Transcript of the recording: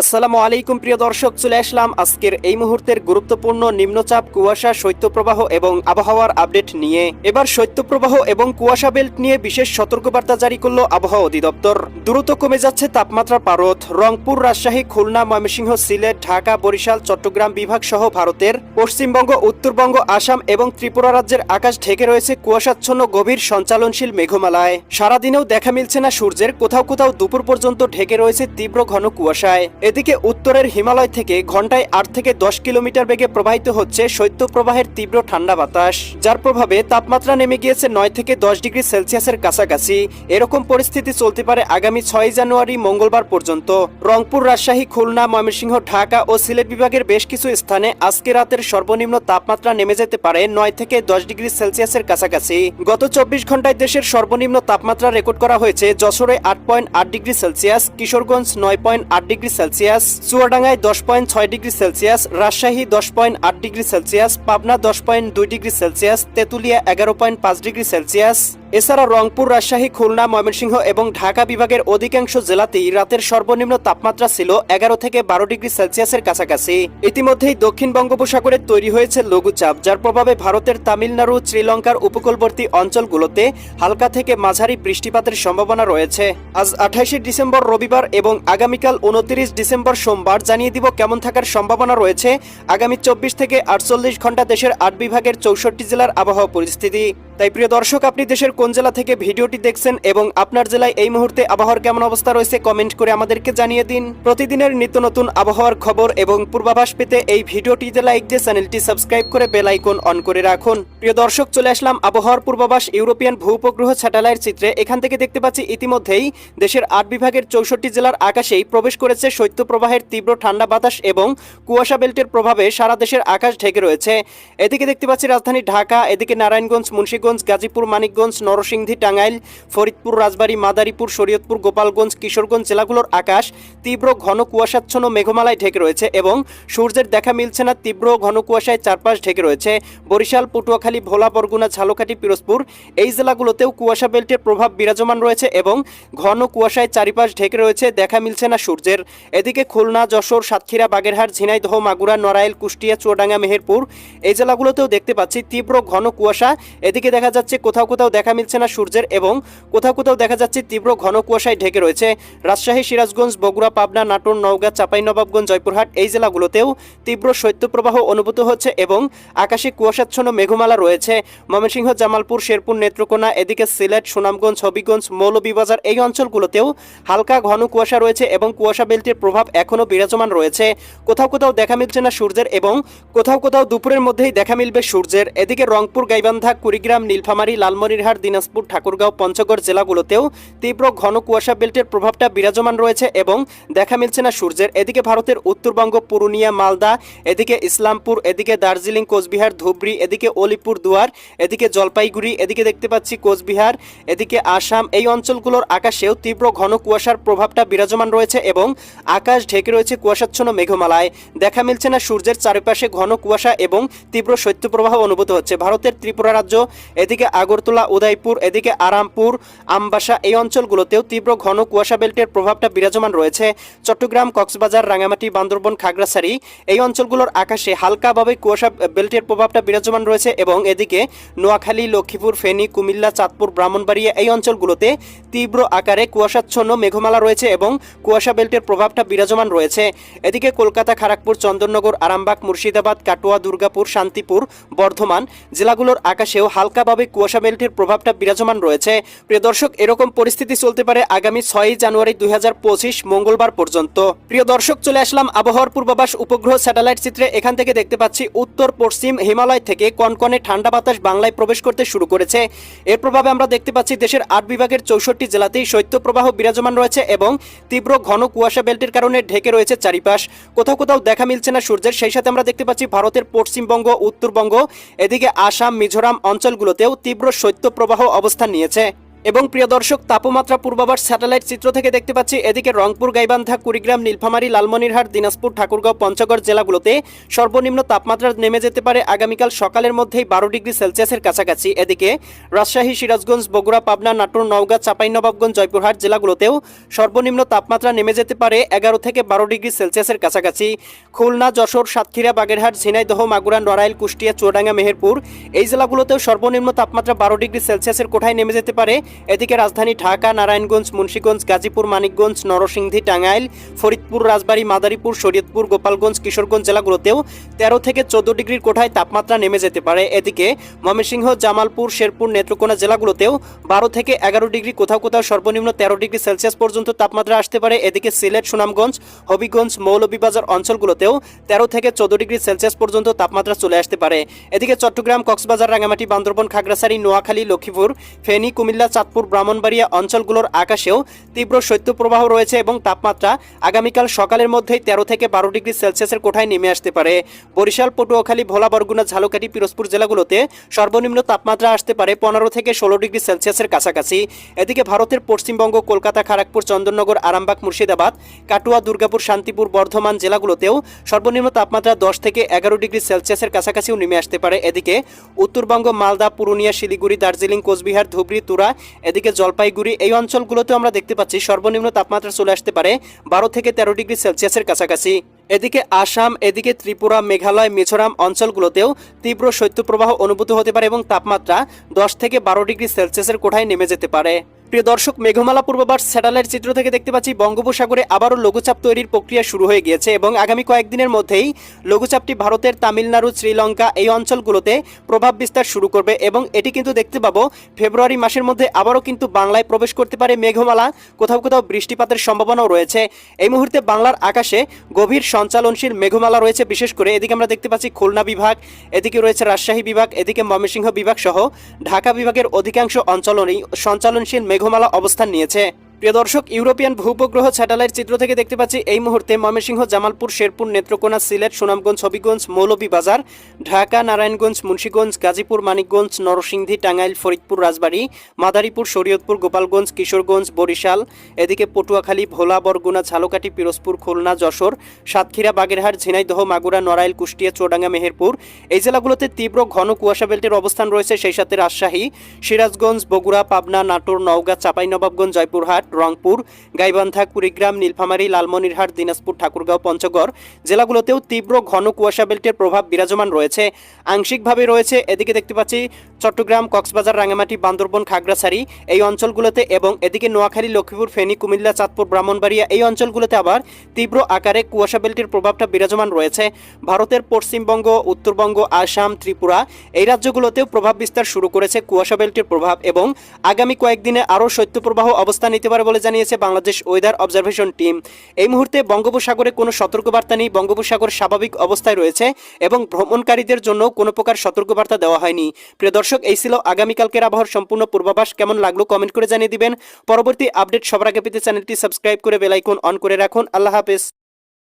আসসালামু আলাইকুম, প্রিয় দর্শক, চলে আসলাম আজকের এই মুহূর্তের গুরুত্বপূর্ণ নিম্নচাপ, কুয়াশা, শৈত্যপ্রবাহ এবং আবহাওয়ার আপডেট নিয়ে। এবার শৈত্যপ্রবাহ এবং কুয়াশা বেল্ট নিয়ে বিশেষ সতর্কবার্তা জারি করল আবহাওয়া অধিদপ্তর। দ্রুত কমে যাচ্ছে তাপমাত্রা পারদ। রংপুর, রাজশাহী, খুলনা, ময়মনসিংহ, সিলেট, ঢাকা, বরিশাল, চট্টগ্রাম বিভাগ সহ ভারতের পশ্চিমবঙ্গ, উত্তরবঙ্গ, আসাম এবং ত্রিপুরা রাজ্যের আকাশ ঢেকে রয়েছে কুয়াশাচ্ছন্ন, গভীর, সঞ্চালনশীল মেঘমালায়। সারাদিনেও দেখা মিলছে না সূর্যের। কোথাও কোথাও দুপুর পর্যন্ত ঢেকে রয়েছে তীব্র ঘন কুয়াশায়। এদিকে উত্তরের হিমালয় থেকে ঘন্টায় আট থেকে দশ কিলোমিটার বেগে প্রবাহিত হচ্ছে শৈত্যপ্রবাহের তীব্র ঠান্ডা বাতাস, যার প্রভাবে তাপমাত্রা নেমে গিয়েছে নয় থেকে দশ ডিগ্রি সেলসিয়াসের কাছাকাছি। এরকম পরিস্থিতি চলতে পারে আগামী ছয় জানুয়ারি মঙ্গলবার পর্যন্ত। রংপুর, রাজশাহী, খুলনা, ময়মনসিংহ, ঢাকা ও সিলেট বিভাগের বেশ কিছু স্থানে আজকে রাতের সর্বনিম্ন তাপমাত্রা নেমে যেতে পারে নয় থেকে দশ ডিগ্রি সেলসিয়াসের কাছাকাছি। গত চব্বিশ ঘন্টায় দেশের সর্বনিম্ন তাপমাত্রা রেকর্ড করা হয়েছে যশোরে আট পয়েন্ট আট ডিগ্রি সেলসিয়াস, কিশোরগঞ্জ নয় পয়েন্ট আট ডিগ্রি সেলসিয়াস। চুয়াডাঙ্গায় দশ পয়েন্ট ছয় ডিগ্রি সেলসিয়াস, রাজশাহী দশ পয়েন্ট আট ডিগ্রি সেলসিয়াস, পাবনা দশ পয়েন্ট দুই ডিগ্রি সেলসিয়াস, তেঁতুলিয়া এগারো পয়েন্ট পাঁচ ডিগ্রি সেলসিয়াস। এছাড়া রংপুর, রাজশাহী, খুলনা, ময়মনসিংহ এবং ঢাকা বিভাগের অধিকাংশ জেলাতেই রাতের সর্বনিম্ন তাপমাত্রা ছিল এগারো থেকে বারো ডিগ্রি সেলসিয়াসের কাছাকাছি। ইতিমধ্যেই দক্ষিণ বঙ্গোপসাগরে তৈরি হয়েছে লঘুচাপ, যার প্রভাবে ভারতের তামিলনাড়ু, শ্রীলঙ্কার উপকূলবর্তী অঞ্চলগুলোতে হালকা থেকে মাঝারি বৃষ্টিপাতের সম্ভাবনা রয়েছে। আজ আঠাইশে ডিসেম্বর রবিবার এবং আগামীকাল উনত্রিশ ডিসেম্বর সোমবার জানিয়ে দিব কেমন থাকার সম্ভাবনা রয়েছে। আগামী চব্বিশ থেকে আটচল্লিশ ঘণ্টা দেশের আট বিভাগের চৌষট্টি জেলার আবহাওয়া পরিস্থিতি। তাই প্রিয় দর্শক, আপনি দেশের কোন জেলা থেকে ভিডিওটি দেখছেন এবং আপনার জেলায় এই মুহূর্তে আবহাওয়ার কেমন অবস্থা রয়েছে কমেন্ট করে আমাদেরকে জানিয়ে দিন। প্রতিদিনের নিত্য নতুন আবহাওয়ার খবর এবং পূর্বাভাস পেতে এই ভিডিওটিতে লাইক দিয়ে চ্যানেলটি সাবস্ক্রাইব করে বেল আইকন অন করে রাখুন। প্রিয় দর্শক, চলে আসলাম আবহাওয়ার পূর্বাভাস ইউরোপিয়ান ভূপগ্রহ স্যাটেলাইট চিত্রে। এখান থেকে দেখতে পাচ্ছি ইতিমধ্যেই দেশের আট বিভাগের চৌষট্টি জেলার আকাশেই প্রবেশ করেছে শৈত্যপ্রবাহের তীব্র ঠান্ডা বাতাস এবং কুয়াশা বেল্টের প্রভাবে সারা দেশের আকাশ ঢেকে রয়েছে। এদিকে দেখতে পাচ্ছি রাজধানী ঢাকা, এদিকে নারায়ণগঞ্জ, মুন্সীগঞ্জ গাজীপুর, মানিকগঞ্জ, নরসিংদী, টাঙ্গাইল, ফরিদপুর, রাজবাড়ী, মাদারীপুর, শরীয়তপুর, গোপালগঞ্জ, কিশোরগঞ্জ জেলাগুলোর আকাশ তীব্র ঘন কুয়াশাচ্ছন্ন মেঘমালায় ঢেকে রয়েছে এবং সূর্যের দেখা মিলছে না, তীব্র ঘন কুয়াশায় চারপাশ ঢেকে রয়েছে। বরিশাল, পটুয়াখালী, ভোলা, বরগুনা, ঝালকাঠি, পিরোজপুর এই জেলাগুলোতেও কুয়াশা বেল্টের প্রভাব বিরাজমান রয়েছে এবং ঘন কুয়াশায় চারিপাশ ঢেকে রয়েছে, দেখা মিলছে না সূর্যের। এদিকে খুলনা, যশোর, সাতক্ষীরা, বাগেরহাট, ঝিনাইদহ, মাগুরা, নড়াইল, কুষ্টিয়া, চুয়াডাঙ্গা, মেহেরপুর এই জেলাগুলোতেও দেখতে পাচ্ছি তীব্র ঘন কুয়াশা। এদিকে দেখা যাচ্ছে কোথাও কোথাও দেখা মিলছে না সূর্যের এবং কোথাও কোথাও দেখা যাচ্ছে তীব্র ঘন কুয়াশায় ঢেকে রয়েছে। রাজশাহী, সিরাজগঞ্জ, বগুড়া, পাবনা, নাটোর, নওগাঁ, চাঁপাইনবাবগঞ্জ, জয়পুরহাট এই জেলাগুলোতেও তীব্র শৈত্যপ্রবাহ অনুভূত হচ্ছে এবং আকাশে কুয়াশাচ্ছন্ন মেঘমালা রয়েছে। ময়মনসিংহ, জামালপুর, শেরপুর, নেত্রকোনা, এদিকে সিলেট, সুনামগঞ্জ, হবিগঞ্জ, মৌলভীবাজার এই অঞ্চলগুলোতেও হালকা ঘন কুয়াশা রয়েছে এবং কুয়াশা বেল্টের প্রভাব এখনও বিরাজমান রয়েছে। কোথাও কোথাও দেখা মিলছে না সূর্যের এবং কোথাও কোথাও দুপুরের মধ্যেই দেখা মিলবে সূর্যের। এদিকে রংপুর, গাইবান্ধা, কুড়িগ্রাম নীলফামারী, লালমনিরহাট, দিনাজপুর, ঠাকুরগাঁও, পঞ্চগড় জেলাগুলোতেও তীব্র ঘন কুয়াশা বেল্টের প্রভাবটা বিরাজমান রয়েছে এবং দেখা মিলছে না সূর্যের। এদিকে ভারতের উত্তরবঙ্গ, পুরুলিয়া, মালদা, এদিকে ইসলামপুর, এদিকে দার্জিলিং, কোচবিহার, ধুবড়ি, এদিকে অলিপুর দুয়ার, এদিকে জলপাইগুড়ি, এদিকে দেখতে পাচ্ছি কোচবিহার, এদিকে আসাম। এই অঞ্চলগুলোর আকাশেও তীব্র ঘন কুয়াশার প্রভাবটা বিরাজমান রয়েছে এবং আকাশ ঢেকে রয়েছে কুয়াশাচ্ছন্ন মেঘমালায়। দেখা মিলছে না সূর্যের চারিপাশে ঘন কুয়াশা এবং তীব্র শৈত্যপ্রবাহ অনুভূত হচ্ছে। ভারতের ত্রিপুরা রাজ্য এদিকে আগরতলা, উদয়পুর, এদিকে আরামপুর, আমবাসা এই অঞ্চলগুলোতেও তীব্র ঘন কুয়াশা বেল্টের প্রভাবটা বিরাজমান রয়েছে। চট্টগ্রাম, কক্সবাজার রাঙামাটি বান্দরবন, খাগড়াছড়ি এই অঞ্চলগুলোর আকাশে হালকাভাবে কুয়াশা বেল্টের প্রভাবটা বিরাজমান রয়েছে এবং এদিকে নোয়াখালী, লক্ষ্মীপুর, ফেনী, কুমিল্লা, চাঁদপুর, ব্রাহ্মণবাড়িয়া এই অঞ্চলগুলোতে তীব্র আকারে কুয়াশাচ্ছন্ন মেঘমালা রয়েছে এবং কুয়াশা বেল্টের প্রভাবটা বিরাজমান রয়েছে। এদিকে কলকাতা খড়গপুর চন্দননগর, আরামবাগ, মুর্শিদাবাদ, কাটোয়া, দুর্গাপুর, শান্তিপুর, বর্ধমান জেলাগুলোর আকাশেও হালকাভাবে কুয়াশা বেল্টের প্রভাবটা বিরাজমান রয়েছে। প্রিয় দর্শক, এরকম পরিস্থিতি চলতে পারে আগামী ছয়ই জানুয়ারি দুই মঙ্গলবার পর্যন্ত। প্রিয় দর্শক, চলে আসলাম আবহাওয়ার পূর্বাভাস উপগ্রহ স্যাটেলাইট চিত্রে। এখান থেকে দেখতে পাচ্ছি উত্তর, পশ্চিম হিমালয় থেকে কনকনে ঠান্ডা বাতাস বাংলায় প্রবেশ করতে শুরু করেছে। এর প্রভাবে আমরা দেখতে পাচ্ছি দেশের আট বিভাগের চৌষট্টি জেলাতেই শৈত্যপ্রবাহ বিরাজমান রয়েছে এবং তীব্র ঘন কুয়াশা বেল্টের কারণে ঢেকে রয়েছে চারিপাশ। কোথাও কোথাও দেখা মিলছে না সূর্যের। সেই সাথে আমরা দেখতে পাচ্ছি ভারতের পশ্চিমবঙ্গ, উত্তরবঙ্গ, এদিকে আসাম, মিজোরাম অঞ্চলগুলোতেও তীব্র শৈত্যপ্রবাহ অবস্থান নিয়েছে। এবং প্রিয় দর্শক, তাপমাত্রা পূর্বাভাস স্যাটেলাইট চিত্র থেকে দেখতে পাচ্ছি। এদিকে রংপুর, গাইবান্ধা, কুড়িগ্রাম, নীলফামারী, লালমনিরহাট, দিনাজপুর, ঠাকুরগাঁও, পঞ্চগড় জেলাগুলোতে সর্বনিম্ন তাপমাত্রা নেমে যেতে পারে। আগামীকাল সকালের মধ্যেই বারো ডিগ্রি সেলসিয়াসের কাছাকাছি। এদিকে রাজশাহী, সিরাজগঞ্জ, বগুড়া, পাবনা, নাটোর, নওগাঁ চাঁপাইনবাবগঞ্জ জয়পুরহাট জেলাগুলোতেও সর্বনিম্ন তাপমাত্রা নেমে যেতে পারে। এগারো থেকে বারো ডিগ্রি সেলসিয়াসের কাছাকাছি। খুলনা, যশোর, সাতক্ষীরা, বাগেরহাট, ঝিনাইদহ, মাগুরা, নড়াইল, কুষ্টিয়া, চুয়াডাঙ্গা, মেহেরপুর এই জেলাগুলোতেও সর্বনিম্ন তাপমাত্রা বারো ডিগ্রি সেলসিয়াসের কোঠায় নেমে যেতে পারে। এদিকে রাজধানী ঢাকা, নারায়ণগঞ্জ, মুন্সীগঞ্জ, গাজীপুর, মানিকগঞ্জ, নরসিংদী, টাঙ্গাইল, ফরিদপুর, রাজবাড়ী, মাদারীপুর, শরীয়তপুর, গোপালগঞ্জ, কিশোরগঞ্জ জেলাগুলোতেও তেরো থেকে চোদ্দ ডিগ্রির কোঠায় তাপমাত্রা নেমে যেতে পারে। এদিকে ময়মনসিংহ, জামালপুর, শেরপুর, নেত্রকোনা জেলাগুলোতেও বারো থেকে এগারো ডিগ্রি, কোথাও কোথাও সর্বনিম্ন তেরো ডিগ্রি সেলসিয়াস পর্যন্ত তাপমাত্রা আসতে পারে। এদিকে সিলেট, সুনামগঞ্জ, হবিগঞ্জ, মৌলভীবাজার অঞ্চলগুলোতেও তেরো থেকে চোদ্দ ডিগ্রি সেলসিয়াস পর্যন্ত তাপমাত্রা চলে আসতে পারে। এদিকে চট্টগ্রাম, কক্সবাজার রাঙামাটি বান্দরবন, খাগড়াছড়ি, নোয়াখালী, লক্ষ্মীপুর, ফেনী, কুমিল্লা চাঁদপুর ব্রাহ্মণবাড়িয়া অঞ্চলগুলোর আকাশেও তীব্র শৈত্যপ্রবাহ রয়েছে এবং তাপমাত্রা আগামীকাল সকালের মধ্যেই তেরো থেকে বারো ডিগ্রি সেলসিয়াসের কোঠায় নেমে আসতে পারে। বরিশাল, পটুয়াখালী, ভোলা, বরগুনা, ঝালকাঠি, পিরোজপুর জেলাগুলোতে সর্বনিম্ন তাপমাত্রা আসতে পারে পনেরো থেকে ষোলো ডিগ্রি সেলসিয়াসের কাছাকাছি। এদিকে ভারতের পশ্চিমবঙ্গ, কলকাতা খড়গপুর চন্দননগর, আরামবাগ, মুর্শিদাবাদ, কাটুয়া, দুর্গাপুর, শান্তিপুর, বর্ধমান জেলাগুলোতেও সর্বনিম্ন তাপমাত্রা দশ থেকে এগারো ডিগ্রি সেলসিয়াসের কাছাকাছিও নেমে আসতে পারে। এদিকে উত্তরবঙ্গ, মালদা, পুরুলিয়া, শিলিগুড়ি, দার্জিলিং, কোচবিহার, ধুবড়ি, তুরা এদিকে জলপাইগুড়ি, এই অঞ্চলগুলোতে আমরা দেখতে পাচ্ছি সর্বনিম্ন তাপমাত্রা চলে আসতে পারে বারো থেকে তেরো ডিগ্রি সেলসিয়াসের কাছাকাছি। এদিকে আসাম, এদিকে ত্রিপুরা, মেঘালয়, মিজোরাম অঞ্চলগুলোতেও তীব্র শৈত্যপ্রবাহ অনুভূত হতে পারে এবং তাপমাত্রা দশ থেকে বারো ডিগ্রি সেলসিয়াসের কোঠায় নেমে যেতে পারে। প্রিয় দর্শক, মেঘমালা পূর্বাভাস স্যাটেলাইট চিত্র থেকে দেখতে পাচ্ছি বঙ্গোপসাগরে আবারও লঘুচাপ তৈরির প্রক্রিয়া শুরু হয়ে গিয়েছে এবং আগামী কয়েকদিনের মধ্যেই লঘুচাপটি ভারতের তামিলনাড়ু, শ্রীলঙ্কা এই অঞ্চলগুলোতে প্রভাব বিস্তার শুরু করবে এবং এটি কিন্তু দেখতে পাবো ফেব্রুয়ারি মাসের মধ্যে আবারও কিন্তু বাংলায় প্রবেশ করতে পারে মেঘমালা। কোথাও কোথাও বৃষ্টিপাতের সম্ভাবনাও রয়েছে। এই মুহূর্তে বাংলার আকাশে গভীর সঞ্চালনশীল মেঘমালা রয়েছে, বিশেষ করে এদিকে আমরা দেখতে পাচ্ছি খুলনা বিভাগ, এদিকে রয়েছে রাজশাহী বিভাগ, এদিকে ময়মনসিংহ বিভাগ সহ ঢাকা বিভাগের অধিকাংশ অঞ্চলেই সঞ্চালনশীল মেঘমালা অবস্থান নিয়েছে। প্রিয় দর্শক, ইউরোপিয়ান ভূপগ্রহ স্যাটেলাইট চিত্র থেকে দেখতে পাচ্ছি এই মুহূর্তে ময়মনসিংহ, জামালপুর, শেরপুর, নেত্রকোনা, সিলেট, সুনামগঞ্জ, হবিগঞ্জ, মৌলভীবাজার, ঢাকা, নারায়ণগঞ্জ, মুন্সীগঞ্জ, গাজীপুর, মানিকগঞ্জ, নরসিংদী, টাঙ্গাইল, ফরিদপুর, রাজবাড়ী, মাদারীপুর, শরীয়তপুর, গোপালগঞ্জ, কিশোরগঞ্জ, বরিশাল, এদিকে পটুয়াখালী, ভোলা, বরগুনা, ঝালকাঠি, পিরোজপুর, খুলনা, যশোর, সাতক্ষীরা, বাগেরহাট, ঝিনাইদহ, মাগুরা, নড়াইল, কুষ্টিয়া, চুয়াডাঙ্গা, মেহেরপুর। এই জেলাগুলোতে তীব্র ঘন কুয়াশা বেল্টের অবস্থান রয়েছে, সেই সাথে রাজশাহী, সিরাজগঞ্জ, বগুড়া, পাবনা, নাটোর, নওগাঁ, চাঁপাইনবাবগঞ্জ, জয়পুরহাট রংপুর, গাইবান্ধা, কুড়িগ্রাম, নীলফামারী, লালমনিরহাট, দিনাজপুর, ঠাকুরগাঁও, পঞ্চগড় জেলাগুলোতেও তীব্র ঘন কুয়াশা বেল্টের প্রভাব বিরাজমান রয়েছে। আংশিকভাবে রয়েছে, এদিকে দেখতে পাচ্ছি চট্টগ্রাম, কক্সবাজার রাঙামাটি বান্দরবন, খাগড়াছড়ি এই অঞ্চলগুলোতে এবং এদিকে নোয়াখালী, লক্ষ্মীপুর, ফেনী, কুমিল্লা, চাঁদপুর, ব্রাহ্মণবাড়িয়া এই অঞ্চলগুলোতে আবার তীব্র আকারে কুয়াশা বেল্টের প্রভাবটা বিরাজমান রয়েছে। ভারতের পশ্চিমবঙ্গ, উত্তরবঙ্গ, আসাম, ত্রিপুরা এই রাজ্যগুলোতেও প্রভাব বিস্তার শুরু করেছে কুয়াশা বেল্টের প্রভাব এবং আগামী কয়েকদিনে আরও শৈত্যপ্রবাহ অবস্থান নিতে পারে। বলে জানিয়েছে বাংলাদেশ ওয়েদার অবজারভেশন টিম। এই মুহূর্তে বঙ্গোপসাগরে কোনো সতর্কবার্তা নেই। বঙ্গোপসাগর স্বাভাবিক অবস্থায় রয়েছে এবং ভ্রমণকারীদের জন্য কোনো প্রকার সতর্কবার্তা দেওয়া হয়নি। প্রিয় দর্শক, এই ছিল আগামীকালকের আবহাওয়ার সম্পূর্ণ পূর্বাভাস। কেমন লাগল কমেন্ট করে জানিয়ে দিবেন। পরবর্তী আপডেট সবার আগে পেতে চ্যানেলটি সাবস্ক্রাইব করে বেলাইকন অন করে রাখুন। আল্লাহ হাফেজ।